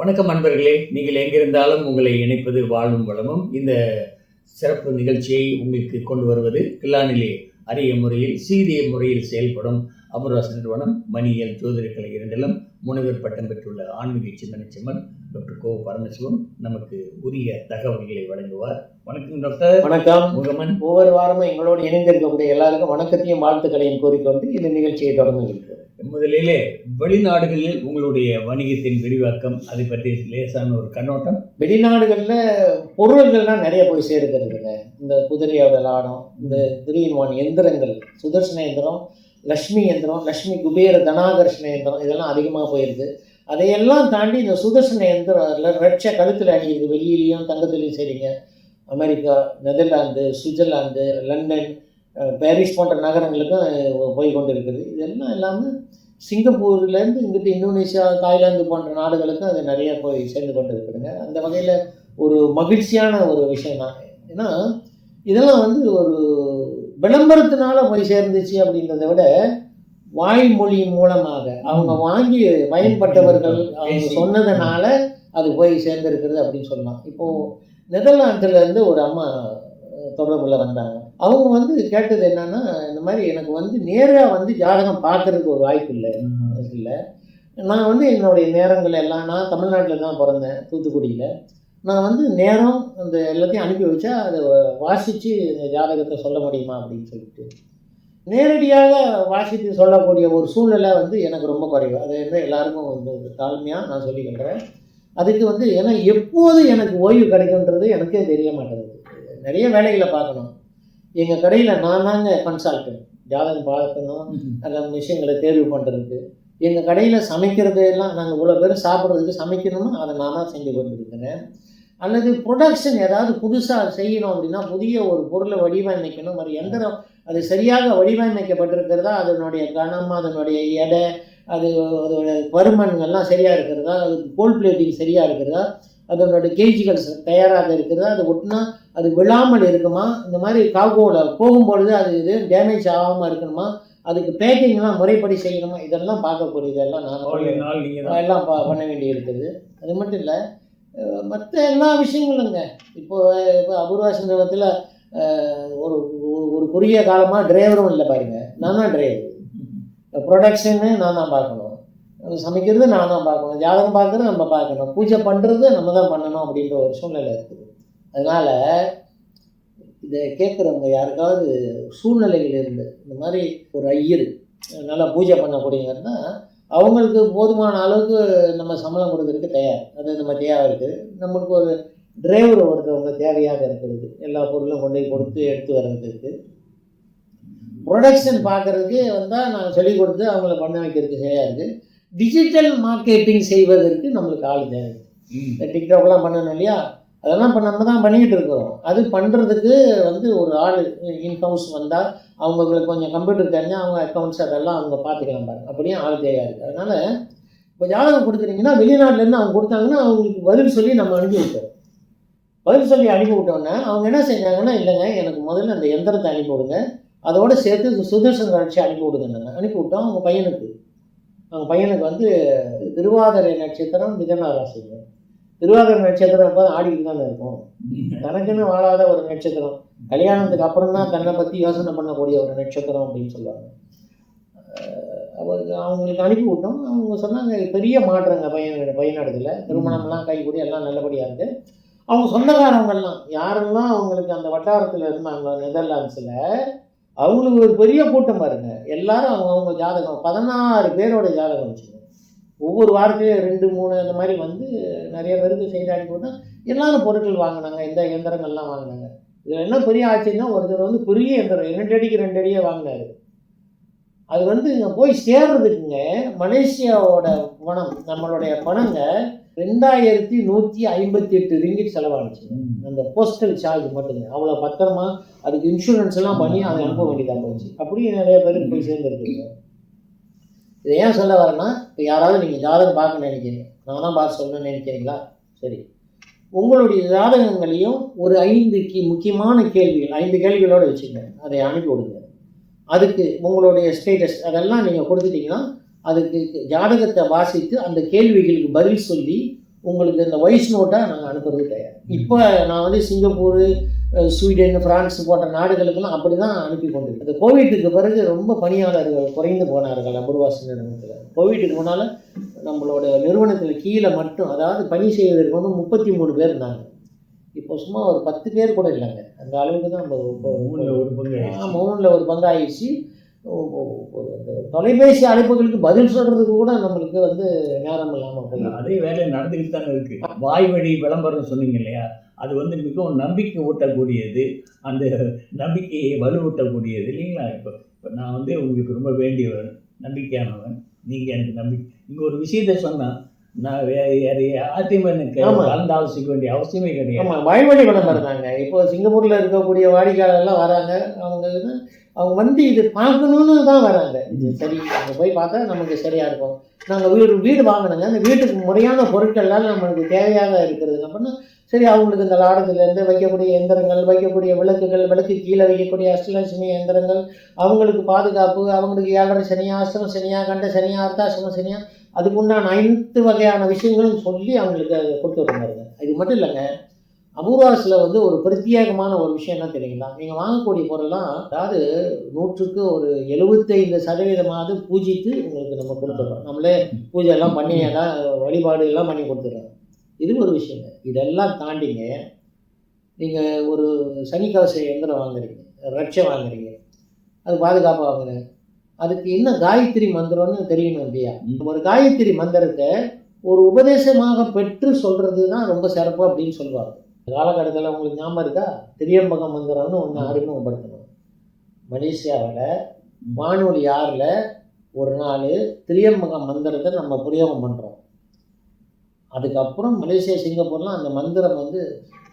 வணக்கம் அன்பர்களே நீங்கள் எங்கிருந்தாலும் உங்களை இணைப்பது வாழும் வளமும். இந்த சிறப்பு நிகழ்ச்சியை உங்களுக்கு கொண்டு வருவது கில்லானிலே அரிய முறையில் சீரிய முறையில் செயல்படும் அமர்வாச நிறுவனம் மணியல் ஜோதிடக்கலை இரண்டிலும் முனைவர் பட்டம் பெற்றுள்ள ஆன்மீக சிந்தனை செம்மன் டாக்டர் கோ பரமசிவம் நமக்கு உரிய தகவல்களை வழங்குவார். வணக்கம் டாக்டர். வணக்கம். முகமன் ஒவ்வொரு வாரமும் எங்களோடு இணைந்திருக்கக்கூடிய எல்லாருக்கும் வணக்கத்தையும் வாழ்த்துக்களையும் கூறிக்கொண்டு இந்த நிகழ்ச்சியை தொடங்குகிறது முதலிலே வெளிநாடுகளில் உங்களுடைய வணிகத்தின் விரிவாக்கம் அதை பற்றி லேசான ஒரு கண்ணோட்டம். வெளிநாடுகளில் பொருள்கள்லாம் நிறைய போய் சேர்க்கிறதுங்க. இந்த குதிரையோட லாடம் இந்த த்ரீ இன் ஒன் எந்திரங்கள் சுதர்சன எந்திரம் லக்ஷ்மி எந்திரம் லக்ஷ்மி குபேர தனாகர்ஷண எந்திரம் இதெல்லாம் அதிகமாக போயிருக்கு அதையெல்லாம் தாண்டி இந்த சுதர்சன எந்திரம் ரட்ச கழுத்தில் அணியிருக்கு வெளியிலையும் தங்கத்துலேயும் சரிங்க America Netherlands Switzerland London Paris போன்ற நகரங்களுக்கும் போய் கொண்டு இருக்குது இதெல்லாம் இல்லாமல் சிங்கப்பூர்லேருந்து இங்கிட்டு இந்தோனேஷியா தாய்லாந்து போன்ற நாடுகளுக்கும் அது நிறைய போய் சேர்ந்து கொண்டு இருக்குதுங்க அந்த வகையில் ஒரு மகிழ்ச்சியான ஒரு விஷயம் தான் ஏன்னா இதெல்லாம் வந்து ஒரு விளம்பரத்தினால போய் சேர்ந்துச்சு அப்படின்றத விட வாய்மொழி மூலமாக அவங்க வாங்கி பயன்பட்டவர்கள் அவங்க சொன்னதுனால அது போய் சேர்ந்திருக்கிறது அப்படின்னு சொல்லலாம். இப்போது நெதர்லாந்துல இருந்து ஒரு அம்மா தொடர்புல வந்தாங்க. அவங்க வந்து கேட்டது என்னன்னா இந்த மாதிரி எனக்கு வந்து நேராக வந்து ஜாதகம் பார்க்கறதுக்கு ஒரு வாய்ப்பு இல்லை. இல்லை. நான் வந்து என்னுடைய நேரங்கள் எல்லாம் நான் தமிழ்நாட்டில் தான் பிறந்தேன் தூத்துக்குடியில். நான் வந்து நேரம் அந்த எல்லாத்தையும் அனுப்பி வச்சா அதை வாசித்து இந்த ஜாதகத்தை சொல்ல முடியுமா அப்படின்னு சொல்லிட்டு. நேரடியாக வாசித்து சொல்லக்கூடிய ஒரு சூழ்நிலை வந்து எனக்கு ரொம்ப குறைவு. அதை வந்து எல்லாருக்கும் வந்து தாழ்மையாக நான் சொல்லிக்கின்றேன் அதுக்கு வந்து ஏன்னா எப்போது எனக்கு ஓய்வு கிடைக்குன்றது எனக்கே தெரிய மாட்டேங்குது. நிறைய வேலைகளை பார்க்கணும். எங்கள் கடையில் நான் தாங்க கன்சல்டன்ட் ஜாதகம் பார்க்கணும். அந்த விஷயங்களை தேர்வு பண்ணுறதுக்கு எங்கள் கடையில் சமைக்கிறது எல்லாம் நாங்கள் இவ்வளோ பேர் சாப்பிட்றதுக்கு சமைக்கணும்னா அதை நான் தான் செஞ்சு கொண்டிருக்கிறேன். அல்லது ப்ரொடக்ஷன் ஏதாவது புதுசாக செய்யணும் அப்படின்னா புதிய ஒரு பொருளை வடிவமைக்கணும். ஒரு எந்திரம் அது சரியாக வடிவமைக்கப்பட்டிருக்கிறதா அதனுடைய கனம் அதனுடைய எடை அது அதோட பருமன்கள்லாம் சரியாக இருக்கிறதா அது கோல் பிளேட்டிங் சரியாக இருக்கிறதா அதனோட கேஜிகள் தயாராக இருக்கிறதா அது ஒட்டினா அது விழாமல் இருக்குமா? இந்த மாதிரி காகோவில் போகும்பொழுது அது இது டேமேஜ் ஆகாமல் இருக்கணுமா? அதுக்கு பேக்கிங்லாம் முறைப்படி செய்யணுமா? இதெல்லாம் நான் நாள் நீங்கள் தான். எல்லாம் ப- பண்ண வேண்டி இருக்குது அது மட்டும் இல்லை மற்ற எல்லா விஷயங்களுங்க. இப்போ இப்போ அபூர்வா சந்தர்ப்பத்தில் ஒரு ஒரு- குறுகிய காலமாக டிரைவரும் இல்லை பாருங்க. நான் தான் டிரைவர் ப்ரொடக்ஷன்னு நான் தான் பார்க்கணும். சமைக்கிறது நான் தான் பார்க்கணும். ஜாதகம் பார்க்கறது நம்ம பார்க்கணும். பூஜை பண்ணுறது நம்ம தான் பண்ணணும் அப்படின்ற ஒரு சூழ்நிலை இருக்குது. அதனால் இதை கேட்குறவங்க யாருக்காவது சூழ்நிலைகள் இருந்து இந்த மாதிரி ஒரு ஐயர் நல்லா பூஜை பண்ணக்கூடியவங்கன்னா அவங்களுக்கு போதுமான அளவுக்கு நம்ம சம்பளம் கொடுக்கறதுக்கு தயார். அது நம்ம தேவை இருக்குது நம்மளுக்கு ஒரு டிரைவர் ஒருத்தவங்க தேவையாக இருக்கிறது. எல்லா பொருளும் கொண்டு போய் கொடுத்து எடுத்து வர்றதுக்கு. ப்ரொடக்ஷன் பார்க்கறதுக்கு வந்தால் நான் சொல்லிக் கொடுத்து அவங்கள பண்ண வைக்கிறதுக்கு சரியாக இருக்குது டிஜிட்டல் மார்க்கெட்டிங் செய்வதற்கு நம்மளுக்கு ஆள் தேவை. டிக்டாக்லாம் பண்ணணும் இல்லையா? அதெல்லாம் இப்போ நம்ம தான் பண்ணிக்கிட்டு இருக்கிறோம் அது பண்ணுறதுக்கு வந்து ஒரு ஆள் இன்ஹவுஸ் வந்தால் அவங்களுக்கு கொஞ்சம் கம்ப்யூட்டர் தெரிஞ்சால் அவங்க அக்கௌண்ட்ஸ் அதெல்லாம் அவங்க பார்த்துக்கலாம் பாருங்க. அப்படியே ஆள் தேவையாக இருக்குது அதனால் இப்போ ஜாதகம் கொடுத்துட்டிங்கன்னா வெளிநாட்டிலேருந்து அவங்க கொடுத்தாங்கன்னா அவங்களுக்கு பதில் சொல்லி நம்ம அனுப்பி விட்டோம் பதில் சொல்லி அனுப்பி விட்டோன்னே அவங்க என்ன செஞ்சாங்கன்னா இல்லைங்க எனக்கு முதல்ல அந்த எந்திரத்தை அனுப்பி விடுங்க. அதோட சேர்த்து சுதர்சன் வச்சு அனுப்பி விடுங்க அனுப்பி விட்டோம் அவங்க பையனுக்கு. அவங்க பையனுக்கு வந்து திருவாதிரை நட்சத்திரம் மிதன ராசிங்க. திருவாகர் நட்சத்திரம் எப்போ ஆடிக்கிட்டு தானே இருக்கும். தனக்குன்னு வாழாத ஒரு நட்சத்திரம். கல்யாணத்துக்கு அப்புறம் தான் தன்னை பற்றி யோசனை பண்ணக்கூடிய ஒரு நட்சத்திரம் அப்படின்னு சொல்லுவாங்க. அவருக்கு அவங்களுக்கு அனுப்பி விட்டோம் அவங்க சொன்னாங்க பெரிய மாற்றங்க பையன் பையனாடுதில். திருமணம்லாம் கைகூடி எல்லாம் நல்லபடியாக இருக்குது அவங்க சொந்தக்காரவங்கெல்லாம் யாரெல்லாம் அவங்களுக்கு அந்த வட்டாரத்தில் இருந்தாங்க நெதர்லாண்ட்ஸில் அவங்களுக்கு ஒரு பெரிய கூட்டம் பாருங்க. எல்லாரும் அவங்கவுங்க ஜாதகம் பதினாறு பேரோட ஜாதகம் வச்சுக்கோங்க. ஒவ்வொரு வாரத்திலையும் ரெண்டு மூணு அந்த மாதிரி வந்து நிறைய பேருக்கு செய்தி அனுப்பி விட்டா எல்லாரும் பொருட்கள் வாங்கினாங்க இந்த இயந்திரங்கள்லாம் வாங்கினாங்க. இதில் என்ன பெரிய ஆச்சுன்னா ஒருத்தர் வந்து பெரிய இயந்திரம் ரெண்டு அடிக்கு ரெண்டு அடியே வாங்கினாரு. அது வந்து இங்கே போய் சேர்றதுக்குங்க மலேசியாவோட பணம் நம்மளுடைய பணங்க ரெண்டாயிரத்தி நூற்றி ஐம்பத்தி எட்டு ரிங்கிட் செலவானுச்சு அந்த போஸ்டல் சார்ஜ் மட்டுங்க. அவ்வளோ பத்திரமா அதுக்கு இன்சூரன்ஸ் எல்லாம் பண்ணி அதை அனுப்ப வேண்டியதாக போச்சு. அப்படியே நிறைய பேருக்கு போய் சேர்ந்துருக்குங்க. இதை ஏன் சொல்ல வரேன்னா இப்போ யாராவது நீங்கள் ஜாதகம் பார்க்க நினைக்கிறீங்க. நான் தான் பார்த்து சொல்லணும்னு நினைக்கிறீங்களா? சரி. உங்களுடைய ஜாதகங்களையும் ஒரு ஐந்து கி முக்கியமான கேள்விகள் ஐந்து கேள்விகளோடு வச்சுங்க அதை அனுப்பி விடுங்க. அதுக்கு உங்களுடைய ஸ்டேட்டஸ் அதெல்லாம் நீங்கள் கொடுத்துட்டிங்கன்னா அதுக்கு ஜாதகத்தை வாசித்து அந்த கேள்விகளுக்கு பதில் சொல்லி உங்களுக்கு இந்த வாய்ஸ் நோட்டை நாங்கள் அனுப்புறது தயார். இப்போ நான் வந்து சிங்கப்பூர் ஸ்வீடன் பிரான்ஸ் போன்ற நாடுகளுக்கெல்லாம் அப்படி தான் அனுப்பி கொண்டிருக்கேன். இந்த கோவிட்டுக்கு பிறகு ரொம்ப பணியாளர்கள் குறைந்து போனார்கள் அபூர்வாசி நிறுவனத்தில். கோவிட்டுக்கு முன்னால் நம்மளோட நிறுவனத்தில் கீழே மட்டும் அதாவது பணி செய்வதற்கு வந்து முப்பத்தி மூணு பேர் இருந்தாங்க. இப்போ சும்மா ஒரு பத்து பேர் கூட இல்லைங்க. அந்த அளவுக்கு தான் நம்ம இப்போ மூணுல ஒரு பங்கு ஆயிடுச்சு. மூணில் ஒரு பங்காயிடுச்சு தொலைபேசி அழைப்புகளுக்கு பதில் சொல்கிறதுக்கு கூட நம்மளுக்கு வந்து நேரம் இல்லாமல் அதே வேலை நடந்துக்கிட்டு தானே இருக்கு. வாய் வழி விளம்பரம் சொன்னீங்க இல்லையா? அது வந்து மிகவும் நம்பிக்கை ஊட்டக்கூடியது. அந்த நம்பிக்கையை வலுவூட்டக்கூடியது இல்லைங்களா? இப்போ இப்போ நான் வந்து உங்களுக்கு ரொம்ப வேண்டியவன் நம்பிக்கையானவன். நீங்கள் எனக்கு நம்பிக்கை. இங்கே ஒரு விஷயத்த சொன்னா நான் யார்ட்டையும் எனக்கு. கலந்து ஆலோசிக்க வேண்டிய அவசியமே கிடையாது. ஆமாம் வாய்வழி விளம்பரம் தாங்க. இப்போ சிங்கப்பூரில் இருக்கக்கூடிய வாடிக்கையாளர்லாம் வராங்க. அவங்க அவங்க வந்து இது பார்க்கணுன்னு தான் வராங்க. இது சரி அங்கே போய் பார்த்தா நமக்கு சரியாக இருக்கும். நாங்கள் வீடு வீடு வாங்கினோங்க அந்த வீட்டுக்கு முறையான பொருட்கள்லாம் நம்மளுக்கு தேவையாக இருக்கிறது அப்படின்னா சரி அவங்களுக்கு இந்த லாடத்துலேருந்து வைக்கக்கூடிய எந்திரங்கள் வைக்கக்கூடிய விளக்குகள் விளக்கு கீழே வைக்கக்கூடிய அஷ்டலட்சுமி எந்திரங்கள் அவங்களுக்கு பாதுகாப்பு அவங்களுக்கு ஏழரை சனியா அஷ்டம சனியா கண்ட சனியா அர்த்தாசிரம சனியா அதுக்கு உண்டான அனைத்து வகையான விஷயங்களும் சொல்லி அவங்களுக்கு அதை கொடுத்து இது மட்டும் இல்லைங்க. அபூர்வாஸில் வந்து ஒரு பிரத்யேகமான ஒரு விஷயம் என்ன தெரியுங்களா? நீங்கள் வாங்கக்கூடிய பொருள்லாம் அதாவது நூற்றுக்கு ஒரு எழுபத்தைந்து சதவீதமாவது பூஜித்து உங்களுக்கு நம்ம கொடுத்துட்றோம். நம்மளே பூஜை எல்லாம் பண்ணி எல்லாம் வழிபாடு எல்லாம் பண்ணி கொடுத்துட்றோம். இது ஒரு விஷயங்க. இதெல்லாம் தாண்டிங்க நீங்கள் ஒரு சனிக்கவச எந்திரம் வாங்குறீங்க ரட்சை வாங்குறீங்க அது பாதுகாப்பாக வாங்குறேன் அதுக்கு என்ன காயத்ரி மந்திரம்னு தெரியணும் இல்லையா. ஒரு காயத்ரி மந்திரத்தை ஒரு உபதேசமாக பெற்று சொல்கிறது தான் ரொம்ப சிறப்பு அப்படின்னு சொல்லுவாங்க. காலகட்டத்தில் உங்களுக்கு ஞாபகம் இருக்கா? திரியம்பக மந்திரம்னு ஒன்று அறிமுகப்படுத்தணும். மலேசியாவில் வானொலி ஆறில் ஒரு நாள் திரியம்பக மந்திரத்தை நம்ம பிரயோகம் பண்ணுறோம் அதுக்கப்புறம் மலேசியா சிங்கப்பூர்லாம் அந்த மந்திரம் வந்து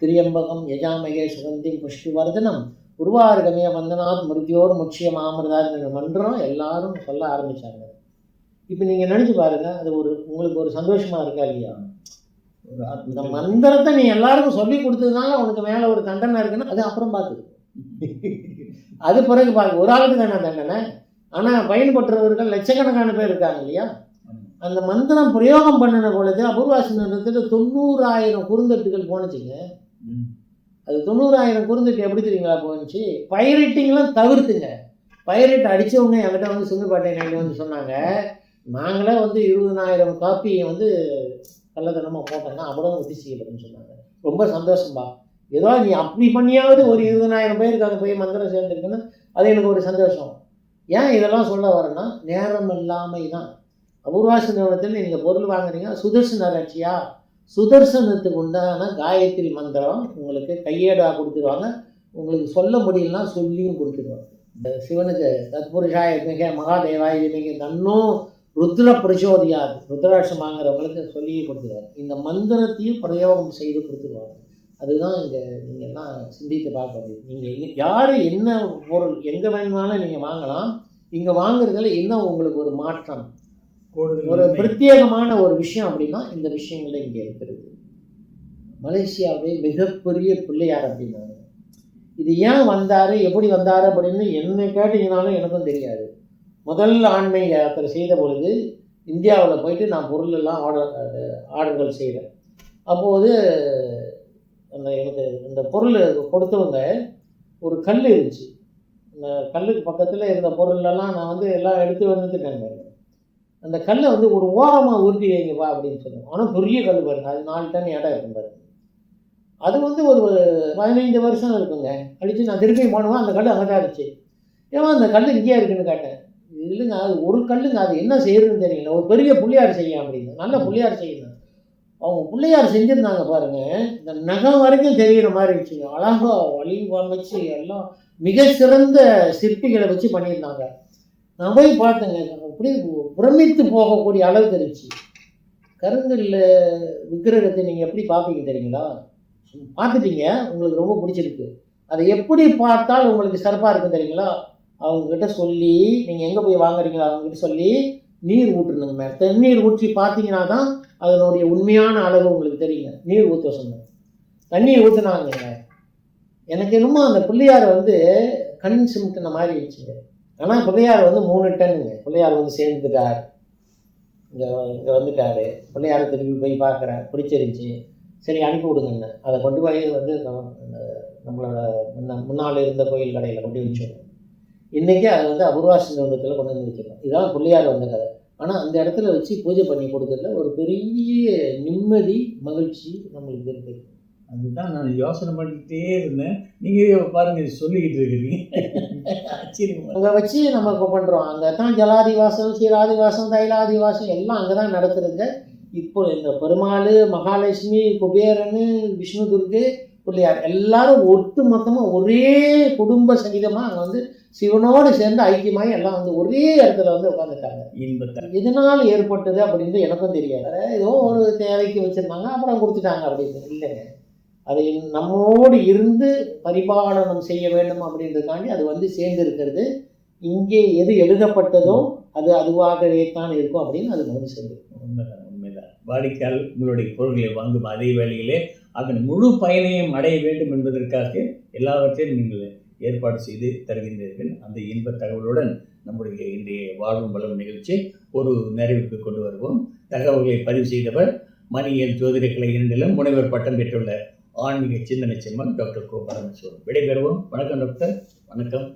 திரியம்பகம் யஜாமகே சுகந்தி புஷ்டிவர்தனம் உருவார்கமிய வந்தனாத் மிருத்தியோர் முட்சியம் ஆமிரதாங்கிற மந்திரம் எல்லாரும் சொல்ல ஆரம்பிச்சாங்க. இப்போ நீங்கள் நினச்சி பாருங்க அது ஒரு உங்களுக்கு ஒரு சந்தோஷமா இருக்கா இல்லையா? இந்த மந்திரத்தை நீ எல்லாருக்கும் சொல்லி கொடுத்ததுனால உனக்கு மேலே ஒரு தண்டனை இருக்குன்னா அது அப்புறம் பார்த்து அது பிறகு பார்க்க ஒரு ஆளுக்கு தானே தண்டனை. ஆனால் பயன்பெற்றவர்கள் லட்சக்கணக்கான பேர் இருக்காங்க இல்லையா? அந்த மந்திரம் பிரயோகம் பண்ணின பொழுது அபூர்வாசனத்தில் தொண்ணூறாயிரம் குறுந்தட்டுகள் போனுச்சுங்க. அது தொண்ணூறாயிரம் குறுந்தட்டு எப்படி தெரியுங்களா போணுச்சு பைரட்டிங்லாம் தவிர்த்துங்க. பைரட் அடித்தவங்க என்கிட்ட வந்து நைட்டு வந்து சொன்னாங்க. நாங்களே வந்து இருபதனாயிரம் காப்பியை வந்து கள்ளத்தனமாக போட்டேன்னா அவ்வளோ உதவி செய்யலன்னு சொன்னாங்க. ரொம்ப சந்தோஷம்பா. ஏதோ நீ அப்படி பண்ணியாவது ஒரு இருபதனாயிரம் பேருக்கு அது போய் மந்திரம் சேர்ந்துருக்குன்னா அது எனக்கு ஒரு சந்தோஷம். ஏன் இதெல்லாம் சொல்ல வரேன்னா நேரம் இல்லாமை தான் அபூர்வாசி நிறுவனத்தில் நீங்கள் பொருள் வாங்குறீங்க சுதர்சன ரட்சியா சுதர்சனத்துக்கு உண்டான காயத்ரி மந்திரம் உங்களுக்கு கையேடாக கொடுத்துருவாங்க. உங்களுக்கு சொல்ல முடியலன்னா சொல்லியும் கொடுத்துருவாங்க. இந்த சிவனுக்கு தத்புருஷாய மிக மகாதேவாய மிக தன்னும் ருத்ர பிரச்சோதியாது ருத்ராட்சம் வாங்குறவங்களுக்கு சொல்லி கொடுத்துருவாங்க இந்த மந்திரத்தையும் பிரயோகம் செய்து கொடுத்துருவாங்க அதுதான் இங்கே நீங்கள் எல்லாம் சிந்தித்து பார்க்க முடியும் நீங்கள் யார் என்ன பொருள் எங்கே வேணுமானாலும் நீங்கள் வாங்கலாம். இங்கே வாங்குறதுல என்ன உங்களுக்கு ஒரு மாற்றம்? ஒரு. பிரத்யேகமான ஒரு விஷயம் அப்படின்னா இந்த விஷயங்கள் இங்கே இருக்கிறது மலேசியாவே மிகப்பெரிய பிள்ளையார் அப்படின்னாங்க இது ஏன் வந்தார்? எப்படி வந்தார் அப்படின்னு என்ன கேட்டீங்கனாலும் எனக்கும் தெரியாது. முதல் ஆண்மை யாத்திரை செய்த பொழுது இந்தியாவில் போயிட்டு நான் பொருள் எல்லாம் ஆர்டர் ஆர்டர்கள் செய்கிறேன் அப்போது அந்த எனக்கு இந்த பொருள் கொடுத்தவங்க ஒரு கல் இருந்துச்சு. அந்த கல்லுக்கு பக்கத்தில் இருந்த பொருளெல்லாம் நான் வந்து எல்லாம் எடுத்து வந்துட்டேங்க அந்த கல்லை வந்து ஒரு ஓரமாக உருட்டி வைங்கப்பா அப்படின்னு சொன்னோம் ஆனால் பெரிய கல் பாருங்க. அது நாலு டன் இடம் இருக்கும் பாருங்க. அது வந்து ஒரு பதினைந்து வருஷம் இருக்குங்க. அடித்து நான் திருப்பி போனவன் அந்த கல் அங்கே தான் இருந்துச்சு. ஏன்னா அந்த கல் இங்கேயே இருக்குன்னு கேட்டேன். இல்லைங்க அது ஒரு கல்லுங்க அது என்ன செய்யறதுன்னு தெரியல. ஒரு பெரிய புள்ளியார் செய்யும் அப்படின்னு நல்ல புள்ளியார் செய்யணும் அவங்க பிள்ளையார் செஞ்சுருந்தாங்க பாருங்க. இந்த நகம் வரைக்கும் தெரிகிற மாதிரி இருந்துச்சுங்க. அழகா வழி அமைச்சு எல்லாம் மிக சிறந்த சிற்பிகளை வச்சு பண்ணியிருந்தாங்க. நான் போய் பார்த்தேங்க. அப்படியே பிரமித்து போகக்கூடிய அளவுக்கு இருந்துச்சு. கருங்கல்ல விக்கிரகத்தை நீங்கள் எப்படி பார்ப்பீங்க தெரியுங்களா? பார்த்துட்டீங்க. உங்களுக்கு ரொம்ப பிடிச்சிருக்கு. அதை எப்படி பார்த்தால் உங்களுக்கு சிறப்பாக இருக்கும் தெரியுங்களா? அவங்கக்கிட்ட சொல்லி நீங்கள் எங்கே போய் வாங்குறீங்களோ அவங்கக்கிட்ட சொல்லி நீர் ஊற்றுனுங்க மேலே தண்ணீர் ஊற்றி பார்த்தீங்கன்னா தான் அதனுடைய உண்மையான அளவு உங்களுக்கு தெரியுங்க நீர் ஊற்ற சொன்னேன். தண்ணியை ஊற்றினாங்க எனக்கு என்னமோ அந்த பிள்ளையார் வந்து கண் சிமிட்டின மாதிரி இருந்துச்சுங்க. ஆனால் பிள்ளையார் வந்து மூணு டன்னுங்க. பிள்ளையார் வந்து சேர்ந்துட்டார். இங்கே இங்கே வந்துட்டாரு. பிள்ளையார திரும்பி போய் பார்க்குறேன் பிடிச்சிருந்துச்சி. சரி அனுப்பி விடுங்கன்னு. அதை கொண்டு போய் வந்து இந்த நம்மளோட முன்ன முன்னால் இருந்த கோயில் கடையில் கொண்டு வச்சுருவோம். இன்றைக்கி அதை வந்து அபூர்வாசி நிறுவனத்தில் கொண்டு வந்து வச்சிருக்கோம். இதான் பிள்ளையார் வந்த கதை. ஆனால் அந்த இடத்துல வச்சு பூஜை பண்ணி கொடுக்கறதுல ஒரு பெரிய நிம்மதி மகிழ்ச்சி நம்மளுக்கு இருக்குது அதுதான் நான் யோசனை பண்ணிக்கிட்டே இருந்தேன். நீங்கள் பாருங்க சொல்லிக்கிட்டு இருக்கிறீங்க. அங்கே வச்சு நம்ம இப்போ பண்ணுறோம் அங்கே தான் ஜலாதிவாசம் சீராதிவாசம் தைலாதிவாசம் எல்லாம் அங்கே தான் நடத்துறதுங்க இப்போ இந்த பெருமாள் மகாலட்சுமி குபேரன் விஷ்ணு துர்கு பிள்ளையார். எல்லாரும் ஒட்டு மொத்தமாக ஒரே குடும்ப சகிதமாக அங்கே வந்து சிவனோடு சேர்ந்து ஐக்கியமாகி எல்லாம் வந்து ஒரே இடத்துல வந்து உட்காந்துட்டாங்க இன்பத்தை எதனால் ஏற்பட்டது அப்படின்னு எனக்கும் தெரியாது. ஏதோ ஒரு தேவைக்கு வச்சுருந்தாங்க அப்புறம் கொடுத்துட்டாங்க அப்படின்னு. இல்லைங்க. அதை நம்மோடு இருந்து பரிபாலனம் செய்ய வேண்டும் அப்படின்றதுக்காண்டி அது வந்து சேர்ந்து இருக்கிறது இங்கே எது எழுதப்பட்டதோ அது அதுவாகவே தான் இருக்கும் அப்படின்னு அது வந்து சேர்ந்து உண்மைதான் உண்மைதான். வாடிக்கையால் உங்களுடைய பொருட்களை வாங்கும் அதே வேளையிலே அதன் முழு பயனையும் அடைய வேண்டும் என்பதற்காக எல்லாவற்றையும் நீங்கள் ஏற்பாடு செய்து தருகின்றீர்கள். அந்த இன்ப தகவலுடன் நம்முடைய இன்றைய வாழும் வளம் நிகழ்ச்சி ஒரு நிறைவுக்கு கொண்டு வருவோம். தகவல்களை பதிவு செய்தவர் மணியல் ஜோதிட கலை இரண்டிலும் முனைவர் பட்டம் பெற்றுள்ள ஆன்மீக சிந்தனை செம்மன் டாக்டர் கோ பரமேஸ்வரன் விடைபெறுவோம். வணக்கம் டாக்டர். வணக்கம்.